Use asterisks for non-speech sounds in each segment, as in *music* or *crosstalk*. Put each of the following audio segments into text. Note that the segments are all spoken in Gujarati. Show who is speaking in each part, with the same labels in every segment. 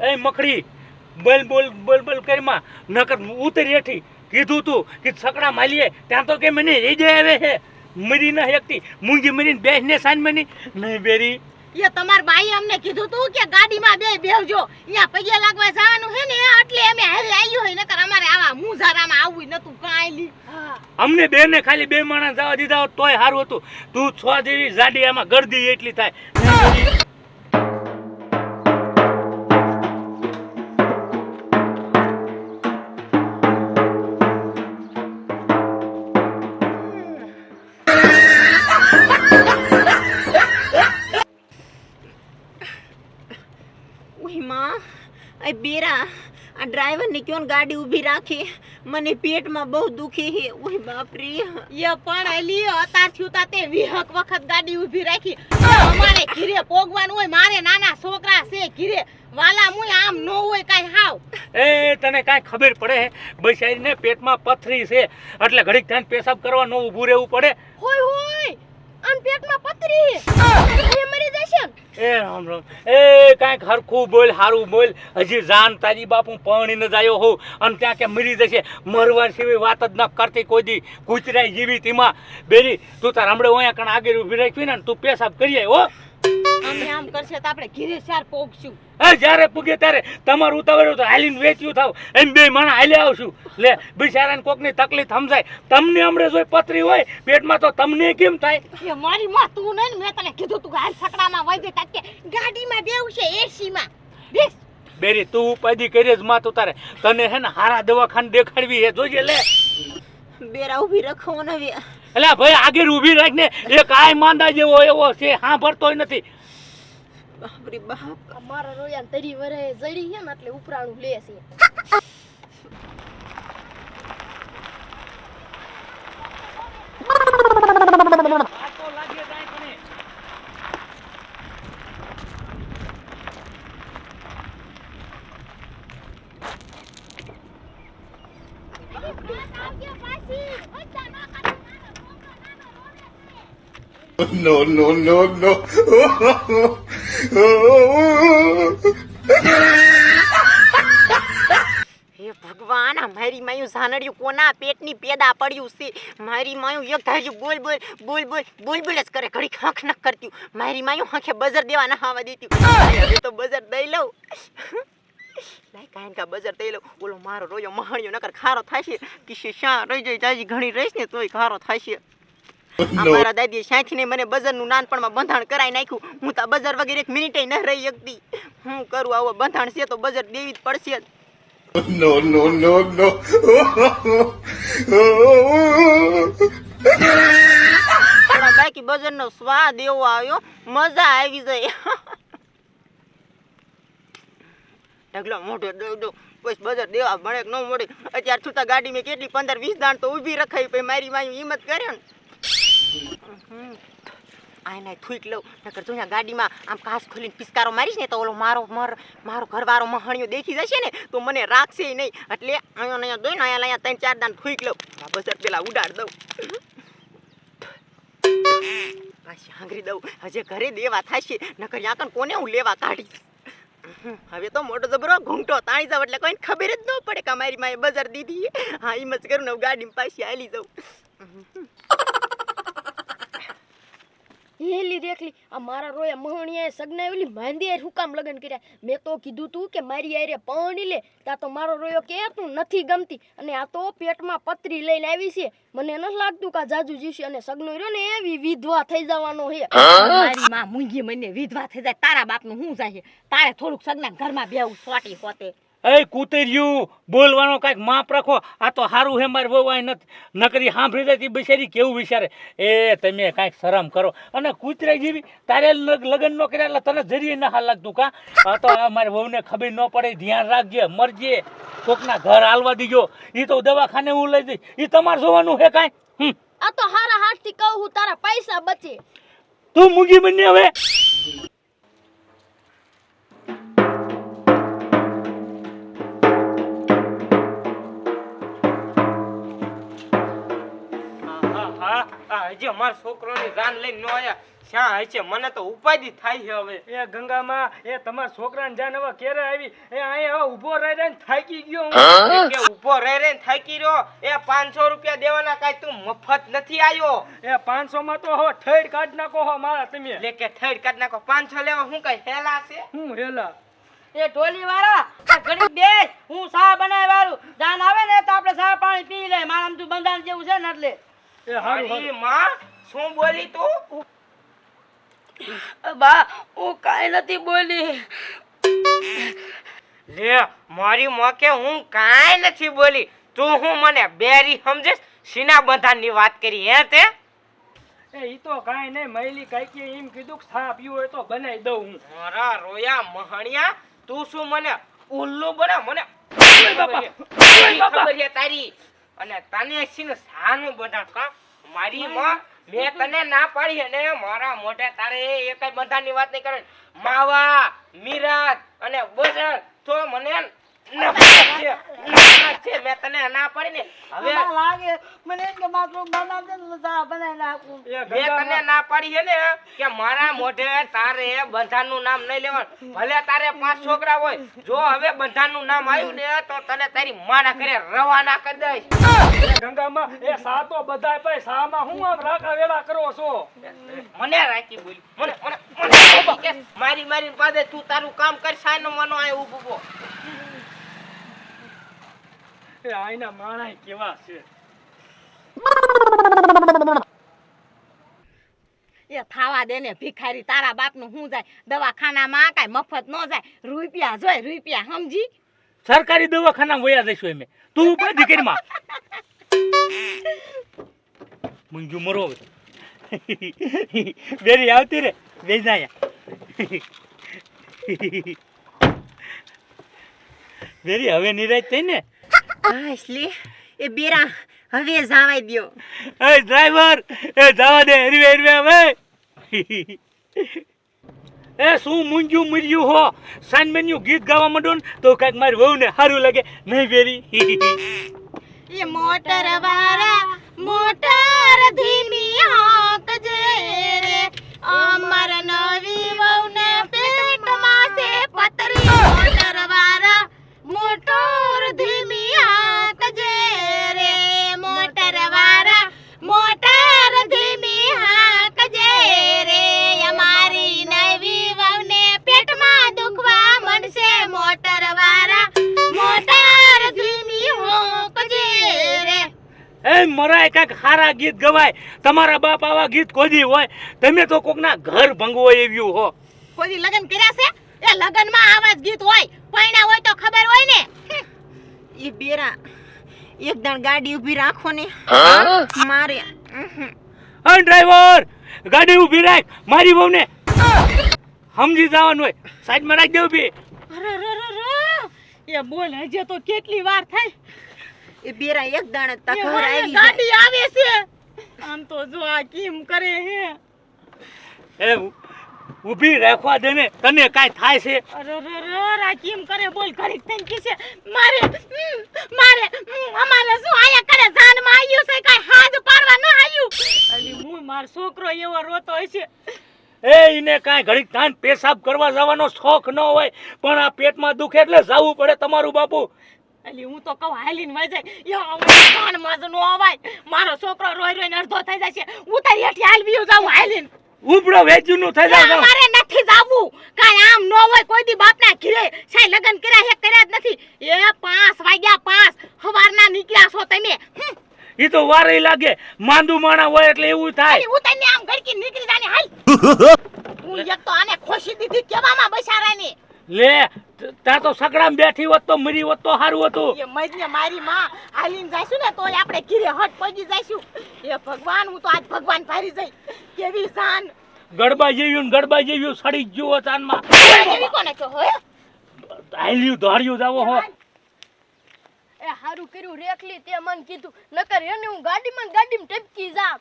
Speaker 1: એ મકડી બોલ બોલ બોલ બોલ કરીમાં. નકર ઉતરી હેઠી કીધું તું કે છકડા માલીએ ત્યાં તો કે મને રેજે આવે છે. મરી ના એકતી મૂંગી મરીને બેસને સાંજ મની નહીં બેરી.
Speaker 2: એ તમાર ભાઈ અમને કીધું તું કે ગાડીમાં બે બેહજો અહીંયા પગે લાગવા જવાનું છે ને એટલે અમે હારે આવ્યું હોય નકર અમારે આવા મુઝારામાં આવવું નતું કાંઈ લી
Speaker 1: અમને બે ને ખાલી બે માણસ જવા દીધા હોત તોય સારું હતું. તું છ જેવી જાડી આમાં ગરદી એટલી થાય.
Speaker 2: આ ડ્રાઈવરને ગાડી ઊભી રાખી? મને પેટમાં બહુ દુખી છે. ઉઈ બાપરી. યે પણ અલી અતાર થયું તા તે વિહક વખત ગાડી ઊભી રાખી. અમારે ઘીરે પોગવાનું હોય મારે નાના છોકરા છે ઘીરે. વાલા મુય આમ નો હોય કાઈ હાવ.
Speaker 1: એ તને કાંઈ ખબર પડે? બૈસારીને પેટમાં પથરી છે. એટલે ઘડીક ધ્યાન પેશાબ કરવા નો ઊભું રહેવું પડે.
Speaker 3: હોય હોય. આન પેટમાં પથરી. એ મરી જશે
Speaker 1: એ રામ રામ. એ કાંઈક હરખું બોલ, હારું બોલ. હજી જાન તારી બાપુ પાણી ન જાયો હો અને ત્યાં કે મરી જશે. મરવા સિવાય વાત જ ન કરતી કોઈ દી. કૂતરાય જીવી તેમાં બેરી, તું તાર હમણાં અહીંયા કણ આગળ ઊભી રાખવી ને તું પેશાબ કરી આય
Speaker 2: આમ કરશે તો આપણે ઘીરે ચાર પોગશું.
Speaker 1: એ જ્યારે પૂગે ત્યારે તમારું ઉતાવળ તો હાલીને વેચ્યું થાવ. એમ બે માણા હાલે આવશું. લે બિચારાને કોકની તકલીફ સમજાય. તમને હમણાં જોઈ પતરી હોય પેટમાં તો તમને કેમ થાય?
Speaker 2: એ મારી માં તું નહીં ને મેં તને કીધું તું કે હાલ સકડામાં વઈ જઈ તાકે ગાડીમાં બેવું છે એસીમાં. બેસ.
Speaker 1: બેરી તું ઉપાધી કરી જ માં તારે. તને હે ને હારા દવાખાને દેખાડવી હે જોજે લે.
Speaker 2: બેરા ઊભી રખો ને
Speaker 1: એટલે ભાઈ આગળ ઊભી રાખ ને એ કાય માંદા જેવો એવો છે. હા ભરતોય નથી.
Speaker 2: બાપરી બાપ
Speaker 3: અમારા મારા રોયા તરી વરે જડી છે ને એટલે ઉપરાણું લે છે *laughs*
Speaker 4: No, no, no, no. *laughs*
Speaker 2: હે ભગવાન મારી માયું ઝાનડ્યું કોના પેટની પેદા પડ્યું છે? મારી માયું એક ધાર્યું બોલ બોલ બોલ બોલ બોલ બોલ જ કરે. ઘડી હંખ ન કરતી મારી માયું હંખે બજર દેવા ના આવવા દેતી તો બજર દઈ લઉં. લાય કાંઈ કા બજર દઈ લઉં. ઓલો મારો રોયો મહાણ્યો, નકર ખારો થાય છે કિશે શા રહી જાય, જાજી ઘણી રહીશ ને તોય ખારો થાશે. *laughs* અમારા દાદી સાંથીને મને બજારનું નાનપણમાં બંધાણ કરાવી નાખ્યું હું તો બજાર વગેરે એક મિનિટે ન રહી શકતી. હું કરું આવો બંધાણ છે તો બજાર દેવી જ પડશે નો. બાકી બજારનો સ્વાદ એવો આવ્યો મજા આવી જાય. ઢગલો મોઢો ડગડો પછી બજાર દેવા મળે ન મળે અત્યાર છૂટા ગાડી મેં કેટલી પંદર વીસ દાણ તો ઊભી રખાઈ પછી મારી માયું હિંમત કરે ને. આને થૂક લઉં. નકર જો અહીંયા ગાડીમાં આમ કાચ ખોલીને પિસ્કારો મારીશ ને તો ઓલો મારો મર, મારો ઘરવાળો મહાણીઓ દેખી જશે ને તો મને રાખશે નહીં. એટલે અહીંયા અહીંયા દોઈ ને અહીંયા અહીંયા ત્રણ, ચાર દાન થૂક લઉં. આ બજાર પેલા ઉડાડ દઉં. પાછી હાંગરી દઉં. હજે ઘરે દેવા થશે. નકર યા કણ કોને હું લેવા કાઢીશ? હવે તો મોટો જબરો ઘૂંટો તાણી જાવ એટલે કોઈને ખબર જ ન પડે કે મારી માએ બજાર દીધી હા એમ જ કરું ને ગાડીમાં પાછી હાલી જાઉં.
Speaker 3: હેલી રેખલી આ મારા રોયા મહણિયાએ સગનાવેલી ઓલી માંદી હારે હુકામ લગન કર્યા. મેં તો કીધું તું કે મારી આરે પરણી લે. ત્યાં તો મારો રોયો કે તું નથી ગમતી. અને આ તો પેટમાં પતરી લઈને આવી છે. મને નથી લાગતું કે આ જાજુ જીવશે અને સગનો રહ્યો ને એવી વિધવા થઈ જવાનો હે?
Speaker 2: મારી માં મૂંગી મને વિધવા થઈ જાય. તારા બાપનું હું જાય તારે થોડુંક સગના ઘરમાં બેવું સોટી હોતે.
Speaker 1: એ કૂતર્યું બોલવાનો કાંઈક માપ રાખો. આ તો સારું હે મારી વહુ અહીં નથી. નકરી સાંભળી જતી બિચારી કેવું વિચારે. એ તમે કાંઈક શરમ કરો. અને કૂતરા જેવી તારે લગ- લગ્ન ન કર્યા એટલે તને જરીએ ના હાલ લાગતું કા? આ તો મારી વહુને ખબર ન પડે ધ્યાન રાખજે મરજે. કોકના ઘર હાલવા દીજો. એ તો દવાખાને હું લઈ જઈશ. એ તમારે જોવાનું હે કાંઈ?
Speaker 3: આ તો હારા હાથથી કહું હું તારા પૈસા બચે.
Speaker 1: તું મૂકી બની હવે.
Speaker 5: આ હજી અમારા છોકરોની જાન લઈને ન આયા. શ્યાં હશે મને તો ઉપાધિ થાય છે હવે.
Speaker 6: એ ગંગામાં એ તમારા છોકરાને જાન હવે ક્યારે આવી. એ અહીંયા હવે ઊભો રહી રહીને થાકી ગયો હું.
Speaker 5: કે ઊભો રહી રહીને થાકી રહ્યો. એ પાંચસો રૂપિયા દેવાના કાંઈ તું મફત નથી આવ્યો
Speaker 6: એ પાંચસો માં તો હવે ઠેડ કાઢ નાખો હો મારા તમે.
Speaker 5: લે કે થર્ડ કાઢ નાખો. પાંચસો લેવા હું કઈ હેલા છે?
Speaker 6: હું હેલા
Speaker 7: એ ઢોલી વાળા ઘડી બેસ હું સા બનાવી વાળું જાન આવે ને તો આપણે સા પાણી પી લે? મારા આમ તું બંધાણ જેવું છે ને એટલે.
Speaker 5: માં શું બોલી તું?
Speaker 7: બા હું કાંઈ નથી બોલી.
Speaker 5: લે મારી મોકે હું કાંઈ નથી બોલી. તું હું મને બેરી સમજેશ? સીના બંધાણની વાત કરી હે તે?
Speaker 6: એ ઈ તો કાંઈ નહીં મૈલી કાંઈક એમ કીધું કે છા પીવું હોય તો બનાવી દઉં હું.
Speaker 5: મારા રોયા મહણિયા તું શું મને ઉલ્લુ બને? મને ખબર છે તારી? અને તને છે ને સાનું બધા મારી માં મેં તને ના પાડી અને મારા મોઢે તારે એકાય બધાની વાત નહીં કરે માવા મિરાજ અને બજર તો મને નફરત છે *laughs* છે મેં તને ના પડી ને. હવે
Speaker 7: લાગે મને એમ કે મારું બનાવ દે ને તો બનાવી નાખું
Speaker 6: એ
Speaker 5: તને ના પડી છે ને કે મારા મોઢે તારે બંધારણનું નામ નહીં લેવાનું. ભલે તારે પાંચ છોકરા હોય જો હવે બંધારણનું નામ આવ્યું ને તો તને તારી માના ઘરે રવાના કરી દઈશ.
Speaker 6: ગંગામાં એ સા તો બધાય પાય સામાં હું આમ રાખા વેલા કરો છો?
Speaker 5: મને રાખી બોલ. મને મને મારી મારી પાસે તું તારું કામ કર સાનો મનો આય ઊભો
Speaker 6: એ આઈના માણાય કેવા છે
Speaker 8: એ થાવા દે ને ભિખારી, તારા બાપનું શું જાય? દવાખાનામાં કાંઈ મફત ન જાય? રૂપિયા જોય, રૂપિયા, સમજી?
Speaker 1: સરકારી દવાખાના વયા જઈશું એમ તું ઉપર કરી માં મુંજુ મરો બેરી આવતી રે બેજાયા બેરી હવે નિરાજ થઈ ને?
Speaker 8: હાસલી એ બેરા હવે જાવાઈ દ્યો.
Speaker 1: એ ડ્રાઈવર એ જવા દે હરવે હરવે હવે. એ શું મુંજુ મર્યું હો? સાનમેન્યુ ગીત ગાવા માંડો ને તો કાંઈક મારી વહુને સારું લાગે. નહીં બેરી
Speaker 8: એ મોટર વાળા
Speaker 1: મરાય કાંઈક સારા ગીત ગવાય તમારા બાપ આવા ગીત કોદી હોય તમે તો કોકના ઘર ભંગવો એવ્યું હો.
Speaker 8: કોઈ લગન કર્યા છે? એ લગનમાં આવા જ ગીત હોય પૈણા હોય તો ખબર હોય ને. એ બેરા એક દણ ગાડી ઊભી રાખો ને. મારે
Speaker 1: અન ડ્રાઈવર ગાડી ઊભી રાખ મારી વહુને. સમજી જવાનું હોય સાઈડમાં રાખ દેવું બી
Speaker 8: અરે અરે રે રે એ બોલ હજે તો કેટલી વાર થાય? એ બેરા એક દાણા તા તક આવી ગાડી આવે છે. આમ તો જો આ કેમ કરે હે?
Speaker 1: એ ઊભી રાખવા દે ને તને કાઈ થાય છે?
Speaker 8: અરે રે રે આ કેમ કરે? બોલ ઘડીક થઈને કે છે. મારે મારે અમારે શું આયા કરે? જાનમાં આવ્યું છે કાઈ હાજ પાડવા ન આવ્યું અલી હું માર છોકરો એવો રોતો હશે
Speaker 1: એ એને કાંઈ ઘડીક ધાન પેશાબ કરવા જવાનો શોખ ન હોય પણ આ પેટમાં દુખે એટલે જવું પડે તમારું બાપુ.
Speaker 8: અલી હું તો કહું હાલીને વઈ જાય. યા હું કાનમાં જ નો અવાય. મારો છોકરો રોઈ રોઈને અડધો થઈ જાય છે. ઉતારી હેઠી હાલવી જાઉં હાલીને.
Speaker 1: ઉપડો વેચ્યું નું થઈ જાય
Speaker 8: મારે નથી જાવું. કાઈ આમ નો હોય કોઈ દી બાપના ઘીરે સાઈ લગન કર્યા હે કર્યા જ નથી. એ પાંચ વાગ્યા પાંચ હવારના નીકળ્યા છો તમે.
Speaker 1: ઈ તો વારે લાગે. માંદુ માણા હોય એટલે એવું થાય.
Speaker 8: હું તને આમ ઘડકી નીકળી જાને હાલ. હું એક તો આને ખોશી દીધી કેવામાં બસારાની
Speaker 1: લે ત્યાં તો સગડામ બેઠી હોત તો મરી હોત તો સારું હતું.
Speaker 8: એ મજને મારી માં હાલીને જાશું ને તોય આપણે ઘીરે હટ પગી જાશું એ ભગવાન હું તો આજ ભગવાન ભારી જઈ. કેવી શાન
Speaker 1: ગડબા જેવ્યું ને ગડબા જેવ્યું સડી જ ગયું ચાનમાં
Speaker 8: કેવી કોને કહો હે?
Speaker 1: હાલ્યું ધાર્યું જાવો હો.
Speaker 3: એ હારું કર્યું રેખલી તે મન કીધું. નકર એને હું ગાડીમાં ગાડીમાં ટપકી જામ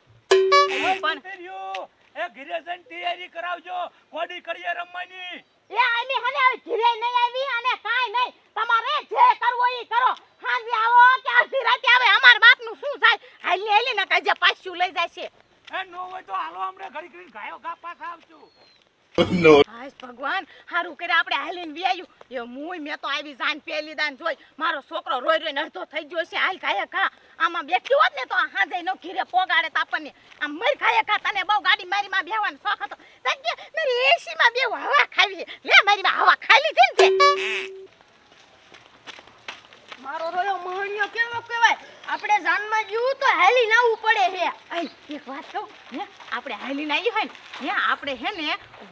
Speaker 1: એ ઘીરે જઈને તૈયારી કરાવજો. કોડી કરીએ રમવાની.
Speaker 8: એ આની હને હવે ઘીરે નહીં આવી અને કાઈ નહીં. તમારે જે કરવું એ કરો. હાંજે આવો કે અડધી રાતે આવે. અમાર બાપનું શું થાય? હાલી હાલી ને કાજે પાછું લઈ જાય છે
Speaker 1: એ નો હોય તો હાલો હમણાં ઘડી કરીને ગાયો ગા પાછા આવશું.
Speaker 8: ભગવાન હારું કરે આપણે હાલીને વી એ મુય મેં તો આવી જાન પેલી દાન જોઈ. મારો છોકરો રોઈ રોઈને અડધો થઈ ગયો છે. હાલ ખાયા ખા આમાં બેઠી હોત ને તો હાજે નો ઘીરે પોગાડે તો આપણને. આમ મર ખાયા ખા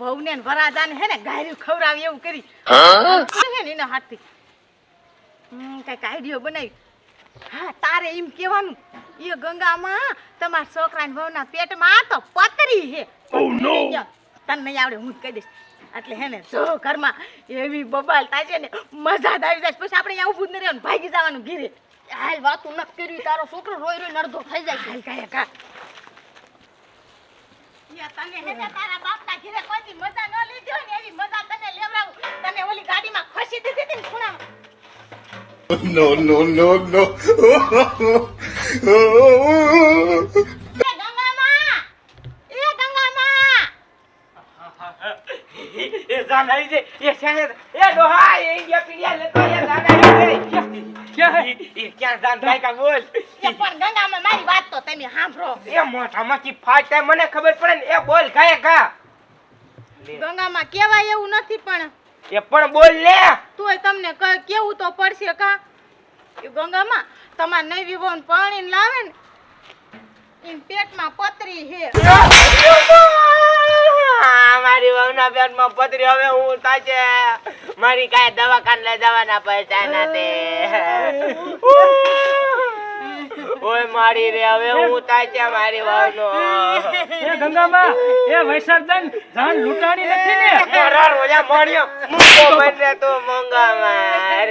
Speaker 8: ને વહુને ને વરાજાને હે ને ગાયરું ખવડાવી એવું કરી. હે? ને એના હાથથી કંઈક આઈડિયો બનાવી. હા તારે એમ કહેવાનું એ ગંગામાં તમારા છોકરાને ભવના પેટમાં તો પતરી હે. તને નહીં આવડે હું જ કહી દઈશ. એટલે હે ને જો ઘરમાં એવી બબાલ થાય છે ને મજા જ આવી જાય પછી આપણે અહીંયા ઊભું જ નહીં રહેવાનું ભાગી જવાનું ઘીરે.
Speaker 3: હાલ વાતું ન કર્યું તારો છોકરો રોઈ રોઈ નડધો થઈ જાય
Speaker 8: હાલ કાયા કા. તને હે ને તારા બાપના ઘરે કોઈ દી મજા ન લીધી હોય ને એવી મજા તને લેવડાવું. તને ઓલી ગાડીમાં ખસી દીધી હતી ને ખૂણામાં.
Speaker 9: નો no, no, no.
Speaker 8: એ
Speaker 5: જાન આવી છે. એ શાયદ એ ડોહા એ ઇન્ડિયા પીડિયા લેતો એ જાન આવી છે.
Speaker 1: ક્યાં હે?
Speaker 5: એ ક્યાં જાન થાય કા બોલ?
Speaker 8: એ પણ ગંગામાં મારી વાત તો તમે સાંભળો.
Speaker 5: એ મોઢામાંથી ફાટ થાય મને ખબર પડે ને એ બોલ ખાય ખા
Speaker 8: ગંગામાં કહેવાય એવું નથી પણ
Speaker 5: એ પણ બોલ લે.
Speaker 8: તોય તમને કેવું તો પડશે કા? એ ગંગામાં તમારે નહીં વિવોન પાણી લાવે ને એમ પેટમાં પતરી હે
Speaker 5: મારી વહુના પેટમાં પથરી. હવે હું થાય છે મારી કાય દવાખાને લઈ જવાના પૈસા નથી ઓય મારી રે હવે હું થાય છે મારી વહુનો.
Speaker 6: એ ગંગામાં એ વૈશાખદાન જાન લૂંટાણી નથી ને?
Speaker 5: મોરા રોજા મળ્યો. મૂકો બને તો મંગા માર.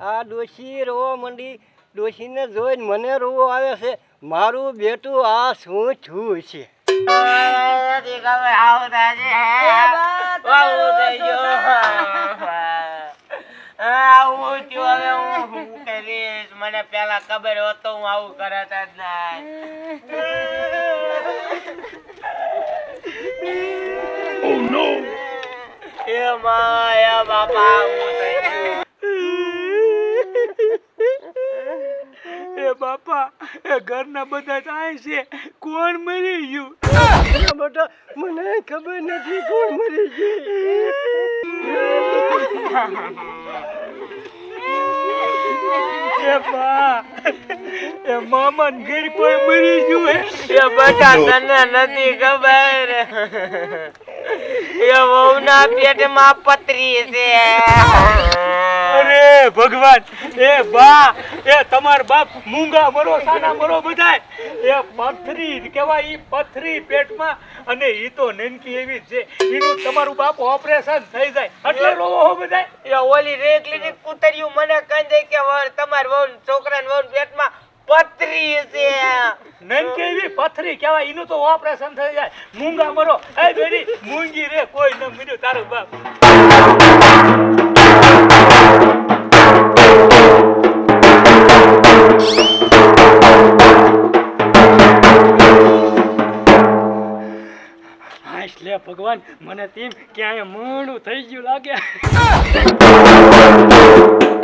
Speaker 10: આ ડોશી રો મંડી ડોશીને જોઈને મને રોવો આવે છે. મારું બેટું આ શું છું છે?
Speaker 5: મને પેલા ખબર હોત હું આવું કરત જ નહીં એ માં એ બાપા આવું થઈ
Speaker 1: બાપા ઘરના બધા થાય છે. કોણ મરી ગયું?
Speaker 10: બેટા મને ખબર નથી કોણ મરી
Speaker 1: ગયું. બા મામા ઘર કોઈ મરી ગયું
Speaker 5: એ બેટા તને નથી ખબર. એ વહુ ના પેટમાં પતરી છે.
Speaker 1: અરે ભગવાન. એ બા એ તમાર બાપ મૂંગા મરો સાના મરો બધાય. એ પથરી કહેવાય ઈ પથરી પેટમાં અને ઈ તો નનકી એવી જ છે. ઈનું તમારું બાપ ઓપરેશન થઈ જાય. એટલે રોવો હો બધાય.
Speaker 5: એ ઓલી રેકલીની કુતરીયું મને કહી દે કે વર તમાર વહુ છોકરાને વહુ પેટમાં પથરી છે.
Speaker 1: નનકી એવી પથરી કહેવાય ઈનું તો ઓપરેશન થઈ જાય. મૂંગા મરો. એ બેડી મૂંગી રે કોઈ ન મળ્યું તારું બાપ. હાશ લે ભગવાન મને તેમ ક્યાંય મોડું થઈ ગયું લાગે.